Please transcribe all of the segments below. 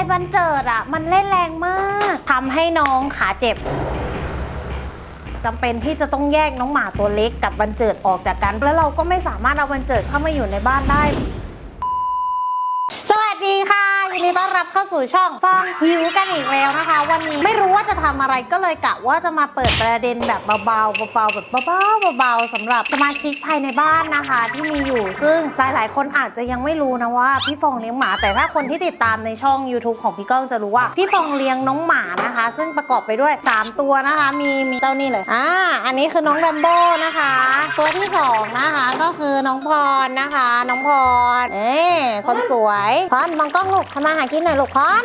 อ้บันเจิดอะ มันเล่นแรงมากทำให้น้องขาเจ็บจำเป็นที่จะต้องแยกน้องหมาตัวเล็กกับบันเจิดออกจากกัน แล้วเราก็ไม่สามารถเอาบันเจิดเข้ามาอยู่ในบ้านได้ ยินดีต้อนรับเข้าสู่ช่องฟองหิวกันอีกแล้วนะคะ วันนี้ไม่รู้ว่าจะทำอะไรก็เลยกะว่าจะมาเปิดประเด็นแบบเบาๆเบาๆแบบเบาๆเบาๆสำหรับสมาชิกภายในบ้านนะคะ ที่มีอยู่ซึ่งหลายๆ คนอาจจะยังไม่รู้นะว่า พี่ฟองเลี้ยงหมา แต่ถ้าคนที่ติดตามในช่อง YouTube ของพี่ก้องจะรู้ว่า พี่ฟองเลี้ยงน้องหมานะคะ ซึ่งประกอบไปด้วย 3 ตัวนะคะ มีมีเจ้านี่เลยอ่าอันนี้คือน้องดัมโบ้นะคะ ตัวที่สองนะคะก็คือน้องพรนะคะ น้องพรเอ้คนสวยพรมองกล้องลูกำมาหากินหน่อยลูกพร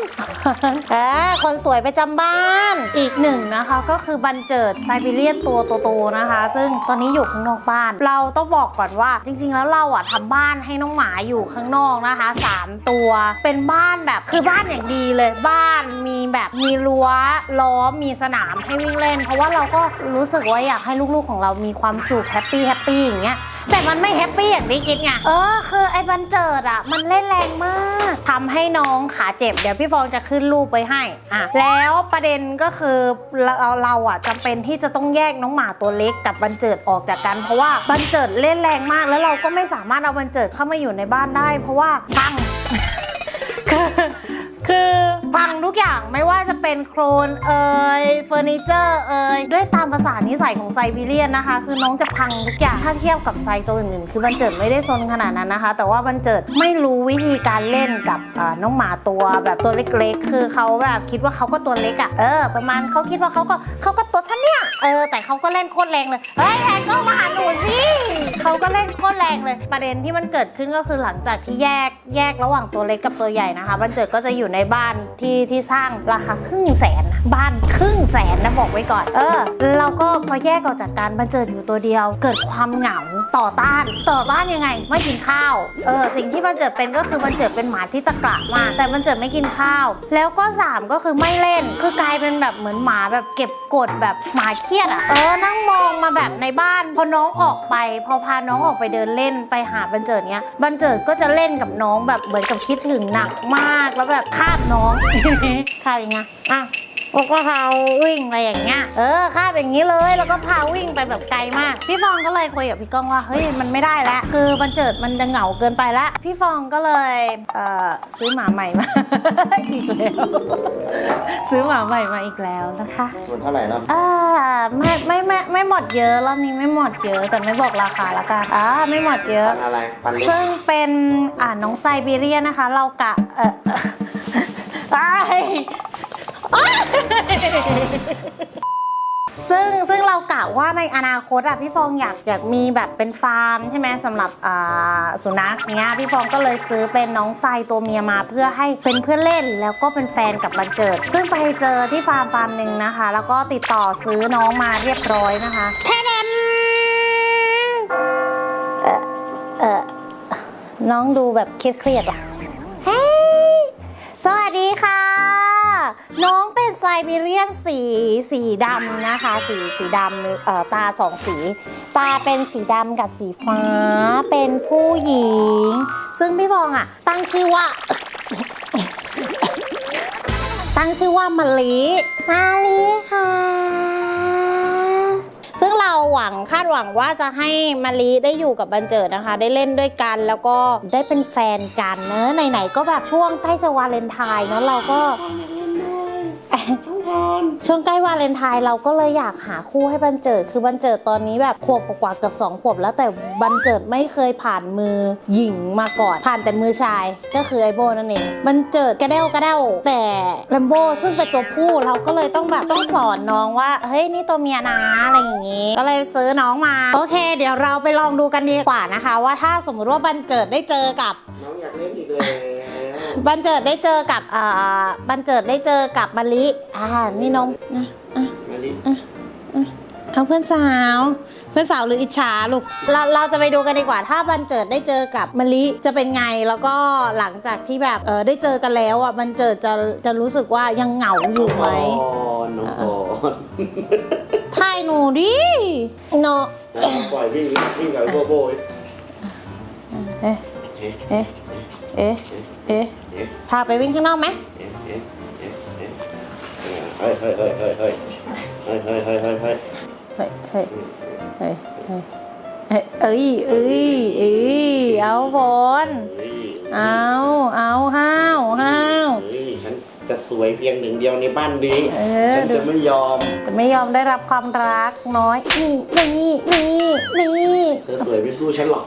เออคนสวยไปจำบ้าน อีกหนึ่งนะคะก็คือบันเจิดไซบีเรียนตัวโตๆนะคะ ซึ่งตอนนี้อยู่ข้างนอกบ้าน เราต้องบอกก่อนว่า จริง ๆ แล้วเราอะทำบ้านให้น้องหมาอยู่ข้างนอกนะคะสามตัว เป็นบ้านแบบคือบ้านอย่างดีเลย บ้านมีแบบมีรั้วล้อมมีสนามให้วิ่งเล่น เพราะว่าเราก็รู้สึกว่าอยากให้ลูกๆของเรามีความสุขแฮปปี้แฮปปี้อย่างเงี้ย แต่มันไม่แฮปปี้อย่างที่คิดไง เออ คือไอ้บันเจิดอะ มันเล่นแรงมากทำให้น้องขาเจ็บ เดี๋ยวพี่ฟองจะขึ้นรูปไว้ให้ อะ แล้วประเด็นก็คือเราเราอะจำเป็นที่จะต้องแยกน้องหมาตัวเล็กกับบันเจิดออกจากกัน เพราะว่าบันเจิดเล่นแรงมาก แล้วเราก็ไม่สามารถเอาบันเจิดเข้ามาอยู่ในบ้านได้ เพราะว่าพังคือคือ พังทุกอย่างไม่ว่าจะเป็นโครนเอ่ยเฟอร์นิเจอร์เอ่ยด้วยตามภาษานิสัยของไซบีเรียนนะคะ คือน้องจะพังทุกอย่างถ้าเทียบกับไซตัวอื่นๆคือบันเจิดไม่ได้ซนขนาดนั้นนะคะ แต่ว่าบันเจิดไม่รู้วิธีการเล่นกับน้องหมาตัวแบบตัวเล็กๆ คือเขาแบบคิดว่าเขาก็ตัวเล็กอะ่ะเออ ประมาณเขาคิดว่าเขาก็เขาก็ตัวเท่านี้ เออ แต่เขาก็เล่นโคตรแรงเลย เฮ้ยแอนก็มาหาหนูสิเขาก็เล่นโคตรแรงเลย ประเด็นที่มันเกิดขึ้นก็คือหลังจากที่แยกแยกระหว่างตัวเล็กกับตัวใหญ่นะคะบันเจิดก็จะอยู่ในบ้านที่ที่สร้างราคาครึ่งแสนนะบ้านครึ่งแสนนะบอกไว้ก่อน เออเราก็พอแยกออกจากการบันเจิดอยู่ตัวเดียว เกิดความเหงาต่อต้าน ต่อต้านยังไง ไม่กินข้าว เออ สิ่งที่บันเจิดเป็นก็คือบันเจิดเป็นหมาที่ตะกละมากแต่บันเจิดไม่กินข้าว แล้วก็สามก็คือไม่เล่น คือกลายเป็นแบบเหมือนหมาแบบเก็บกดแบบหมาเครียดอะเออนั่งมองมาแบบในบ้าน พอน้องออกไป พอพาน้องออกไปเดินเล่นไปหาบันเจิดเนี้ยบันเจิดก็จะเล่นกับน้องแบบเหมือนกับคิดถึงหนักมากแล้วแบบคาบน้อง คาบอย่างเงี้ยอะ แล้วก็พาวิ่งไปอย่างเงี้ย เออคาบอย่างนี้เลย แล้วก็พาวิ่งไปแบบไกลมาก พี่ฟองก็เลยคุยกับพี่ก้องว่า เฮ้ย มันไม่ได้แล้ว คือมันเจิดมันจะเหงาเกินไปแล้ว พี่ฟองก็เลย เอ่อ ซื้อหมาใหม่มา อีกแล้ว ซื้อหมาใหม่มาอีกแล้วนะคะ ส่วนเท่าไหร่แล้วอ่าไม่ไม่ไม่ไม่หมดเยอะ รอบนี้ไม่หมดเยอะ แต่ไม่บอกราคาละกัน อ่า ไม่หมดเยอะ พันอะไรพันเล็กซึ่งเป็นอ่าน้องไซบีเรียนนะคะ เรากะ เออเอ่ออ้ายอ้าย ซึ่งซึ่งเรากะว่าในอนาคตอะพี่ฟองอยากอยากมีแบบเป็นฟาร์มใช่ไหมสำหรับอ่าสุนัขเนี้ยพี่ฟองก็เลยซื้อเป็นน้องไซตัวเมียมาเพื่อให้เป็นเพื่อนเล่นแล้วก็เป็นแฟนกับบันเจิด ซึ่งไปเจอที่ฟาร์มฟาร์มหนึ่งนะคะ แล้วก็ติดต่อซื้อน้องมาเรียบร้อยนะคะแทเดมเออเออน้องดูแบบเครียดๆว่ะเฮ้ยสวัสดีค่ะ น้องเป็นไซบีเรียนสีสีดำนะคะ สีสีดำเอ่อตาสองสี ตาเป็นสีดำกับสีฟ้า เป็นผู้หญิง ซึ่งพี่ฟองอะ ตั้งชื่อว่า ตั้งชื่อว่ามะลิมะลิค่ะ ซึ่งเราหวังคาดหวังว่าจะให้มารีได้อยู่กับบันเจิดนะคะ ได้เล่นด้วยกันแล้วก็ได้เป็นแฟนกันเนอะไหนๆก็แบบช่วงใกล้จะวาเลนไทน์เนอะเราก็ ช่วงใกล้วาเลนไทน์เราก็เลยอยากหาคู่ให้บันเจิด คือบันเจิดตอนนี้แบบขวบกว่าๆเกือบสองขวบแล้วแต่บันเจิดไม่เคยผ่านมือหญิงมาก่อน ผ่านแต่มือชาย ก็คือไอโบนั่นเอง บันเจิดกระเด้วกระเด้วแต่แลมโบซึ่งเป็นตัวผู้เราก็เลยต้องแบบต้องสอนน้องว่า เฮ้ยนี่ตัวเมียนะอะไรอย่างงี้ ก็เลยซื้อน้องมา โอเค เดี๋ยวเราไปลองดูกันดีกว่านะคะ ว่าถ้าสมมติว่าบันเจิดได้เจอกับน้องอยากเล่นอีกแล้ว บันเจิดได้เจอกับอ่าบันเจิดได้เจอกับมะลิอ่านี่น้องอะอะมาลิเอาเพื่อนสาว เพื่อนสาวหรืออิจฉาลูกเราเราจะไปดูกันดีกว่า ถ้าบันเจิดได้เจอกับมะลิจะเป็นไงแล้วก็หลังจากที่แบบเออได้เจอกันแล้วอะบันเจิดจะจะรู้สึกว่ายังเหงาอยู่ไหมน้องพรถ่ายหนูดิเนาะน้องปล่อยวิ่งวิ่งกับไอ้โบโบยเอ๊ะเอ๊ะ เอ๊ะ เอ๊ะ พาไปวิ่งข้างนอกไหมเอ๊ะเอ๊ะเอ๊ะเฮ้ยเฮ้ยเฮ้ยเฮ้ยเฮ้ยเฮ้ยเฮ้ยเฮ้ยเฮ้ยเฮ้ยเฮ้ยเฮ้ยเฮ้ยเอ้ยเอ้ยเอ้ยเอาบอลเอาเอาห้าวห้าวฉันจะสวยเพียงหนึ่งเดียวในบ้านนี้ฉันจะไม่ยอม จะไม่ยอมได้รับความรักน้อยนี่นี่นี่นี่เธอสวยไม่สู้ฉันหรอก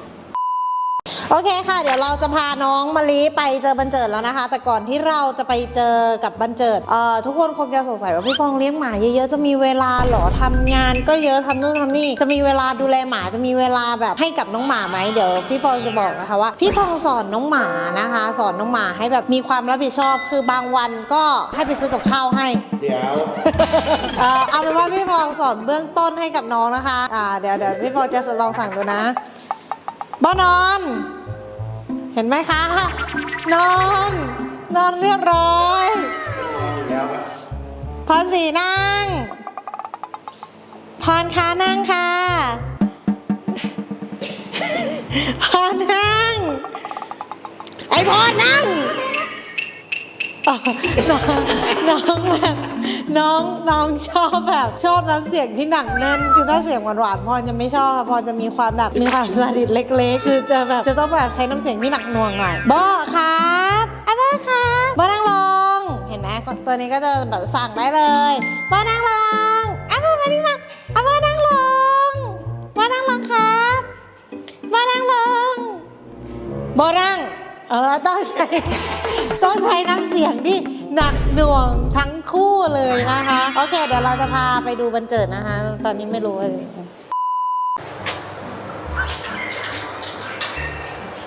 โอเคค่ะ เดี๋ยวเราจะพาน้องมะลิไปเจอบันเจิดแล้วนะคะ แต่ก่อนที่เราจะไปเจอกับบันเจิดเอ่อทุกคนคงจะสงสัยว่าพี่ฟองเลี้ยงหมาเยอะๆจะมีเวลาเหรอทำงาน ก็เยอะทำนู่นทำนี่จะมีเวลาดูแลหมาจะมีเวลาแบบให้กับน้องหมาไหมเดี๋ยวพี่ฟองจะบอกนะคะว่าพี่ฟองสอนน้องหมานะคะ สอนน้องหมาให้แบบมีความรับผิดชอบ คือบางวันก็ให้ไปซื้อกับข้าวให้เดี๋ยวเอ่อเอาเป็นว่าพี่ฟองสอนเบื้องต้นให้กับน้องนะคะอ่าเดี๋ยวเดี๋ยวพี่ฟองจะลองสั่งดูนะบอนอน เห็นไหมคะ นอน นอนเรียบร้อย พรสีนั่ง พรคะนั่งค่ะ พรนั่ง ไอพรนั่ง น้องน้องแบบน้องน้องชอบแบบชอบน้ำเสียงที่หนักแน่นคือถ้าเสียงหวานๆพรจะไม่ชอบค่ะพรจะมีความแบบมีความสนิทเล็ก ๆ คือจะแบบจะต้องแบบใช้น้ำเสียงที่หนักหน่วงหน่อยบอครับอะบอครับบอนั่งลง เห็นไหมตัวนี้ก็จะแบบสั่งได้เลยบอนั่งลงอะบอมานี่มาอะบอนั่งลงบอนั่งลงครับบอนั่งลงโบนั่ง เออต้องใช้ ต้องใช้น้ำเสียงที่หนักหน่วงทั้งคู่เลยนะคะ โอเค เดี๋ยวเราจะพาไปดูบันเจิดนะคะ ตอนนี้ไม่รู้เลย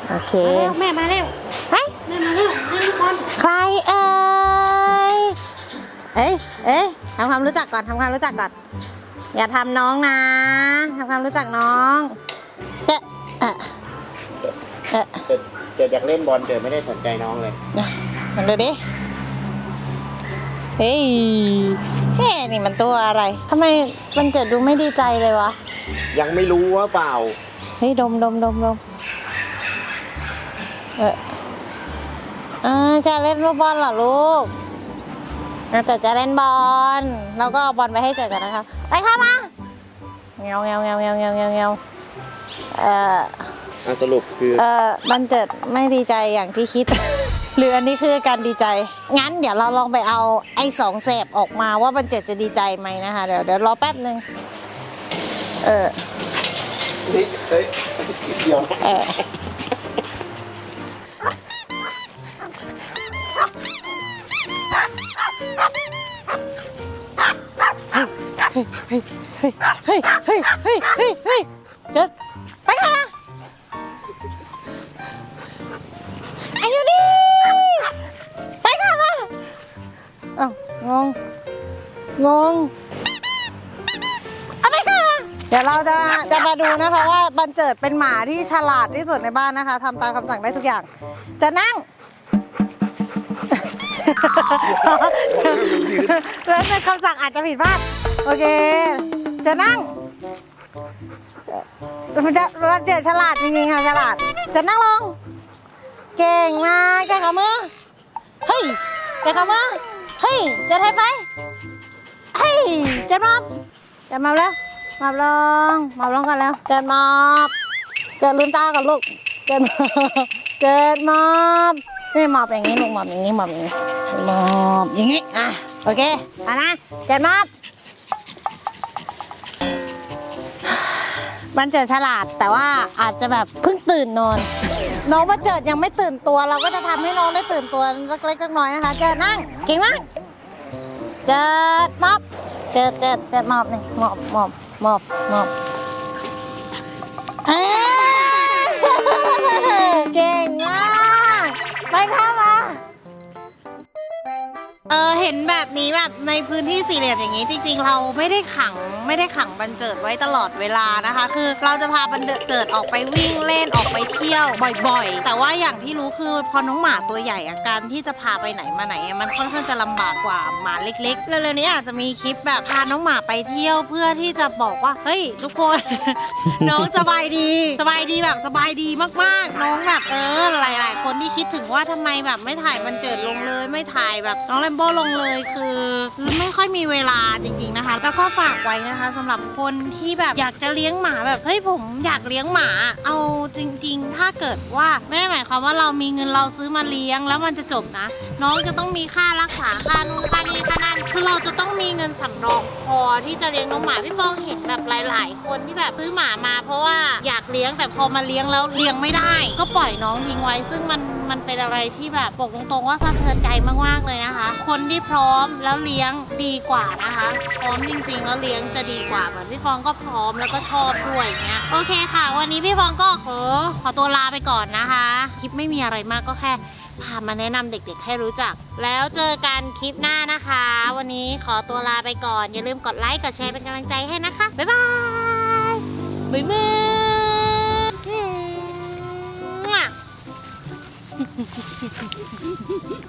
โอเคแม่มาเร็วเฮ้ยแม่มาเร็วเล่นลูกบอลใครเอ่ยเอ้ยเอ้ยทำความรู้จักก่อนทำความรู้จักก่อน อย่าทำน้องนะทำความรู้จักน้องเจ๊ะ เอะเอะเจอเจออยากเล่นบอลเจอไม่ได้สนใจน้องเลยนะมันดูดิ เฮ้ยเฮ้นี่มันตัวอะไรทำไมมันเจิดดูไม่ดีใจเลยวะ ยังไม่รู้ว่าเปล่า เฮ้ยดมดมดมดมเอออ่าจะเล่นฟุตบอลเหรอลูกอะเจิดจะเล่นบอลเราก็เอาบอลไปให้เจิดกันนะคะไปเข้ามาเงาเงาเงาเงาเงาเงาเงาเออ อะสรุปคือ เออบันเจิดไม่ดีใจอย่างที่คิด หรืออันนี้คือการดีใจ งั้นเดี๋ยวเราลองไปเอาไอ้สองแสบออกมาว่าบันเจิดจะดีใจไหมนะคะ เดี๋ยวเดี๋ยวรอแป๊บหนึ่งเออนี่เฮ้ยเดี๋ยวเออเฮ้ยเฮ้ยเฮ้ยเฮ้ยเฮ้ยเฮ้ยเฮ้ยเฮ้ยเจิดไปค่ะ งงเอาไปค่ะเดี๋ยวเราจะจะมาดูนะคะว่าบันเจิดเป็นหมาที่ฉลาดที่สุดในบ้านนะคะทำตามคำสั่งได้ทุกอย่าง จะนั่ง แล้วในคำสั่งอาจจะผิดพลาดโอเค จะนั่งมันจะบันเจิดฉลาดจริงๆค่ะฉลาด จะนั่งลง เก่งมากแกขามือเฮ้ยแกขามือเฮ้ยจะไทยไฟ เฮ้ยจะมอบจะมอบแล้วมอบลงมอบลงกันแล้วเจิดมอบเจิดลืมตาก่อนลูกเจิดมอบเจิดมอบนี่มอบอย่างนี้ลูกมอบอย่างนี้มอบอย่างนี้มอบอย่างนี้อะโอเคเอานะเจิดมอบมันเจิดฉลาดแต่ว่าอาจจะแบบเพิ่งตื่นนอน น้องมาเจิดยังไม่ตื่นตัว เราก็จะทำให้น้องได้ตื่นตัวเล็กๆน้อยๆนะคะ เจิดนั่งเก่งมาก เจิดมอบเจิดเจิดเจิดมอบนี่มอบมอบมอบมอบเอ้ยเก่งมากไปเข้ามา เออเห็นแบบนี้แบบในพื้นที่สี่เหลี่ยมอย่างนี้ จริง ๆ เราไม่ได้ขังไม่ได้ขังบันเจิดไว้ตลอดเวลานะคะ คือเราจะพาบันเจิดออกไปวิ่งเล่นออกไปเที่ยวบ่อย ๆ แต่ว่าอย่างที่รู้คือพอน้องหมาตัวใหญ่อะการที่จะพาไปไหนมาไหนอะมันค่อนข้างจะลำบากกว่าหมาเล็กๆเร็วๆนี้อาจจะมีคลิปแบบพาน้องหมาไปเที่ยวเพื่อที่จะบอกว่าเฮ้ยทุกคน น้องสบายดี สบายดีแบบสบายดีมากๆ น้องแบบเออหลาย ๆ คนที่คิดถึงว่าทำไมแบบไม่ถ่ายมันเจิดลงเลย ไม่ถ่ายแบบน้องแลมโบลงเลยคือไม่ค่อยมีเวลาจริงๆนะคะ แล้วก็ฝากไว้นะคะสำหรับคนที่แบบอยากจะเลี้ยงหมาแบบเฮ้ยผมอยากเลี้ยงหมา เอาจริง ๆ ถ้าเกิดว่าไม่ได้หมายความว่าเรามีเงินเราซื้อมาเลี้ยง แล้วมันจะจบนะ น้องจะต้องมีค่ารักษาค่านู่นค่านี้ค่านั่นคือเราจะต้องมีเงินสำรองพอที่จะเลี้ยงน้องหมาพี่ฟองเห็นแบบหลาย ๆ คนที่แบบซื้อหมามา เพราะว่าอยากเลี้ยงแต่พอมาเลี้ยงแล้วเลี้ยงไม่ได้ ก็ปล่อยน้องทิ้งไว้ซึ่งมัน มันเป็นอะไรที่แบบบอกตรงๆว่าสะเทือนใจมากๆเลยนะคะ คนที่พร้อมแล้วเลี้ยงดีกว่านะคะ พร้อมจริงๆแล้วเลี้ยงจะดีกว่าเหมือนพี่ฟองก็พร้อมแล้วก็ชอบด้วยอย่างเงี้ยโอเคค่ะ วันนี้พี่ฟองก็ขอขอตัวลาไปก่อนนะคะ คลิปไม่มีอะไรมากก็แค่พามาแนะนำเด็กๆ ให้รู้จัก แล้วเจอกันคลิปหน้านะคะ วันนี้ขอตัวลาไปก่อน อย่าลืมกดไลค์กดแชร์เป็นกำลังใจให้นะคะ บ๊ายบายบ๊ายบาย フフフフフ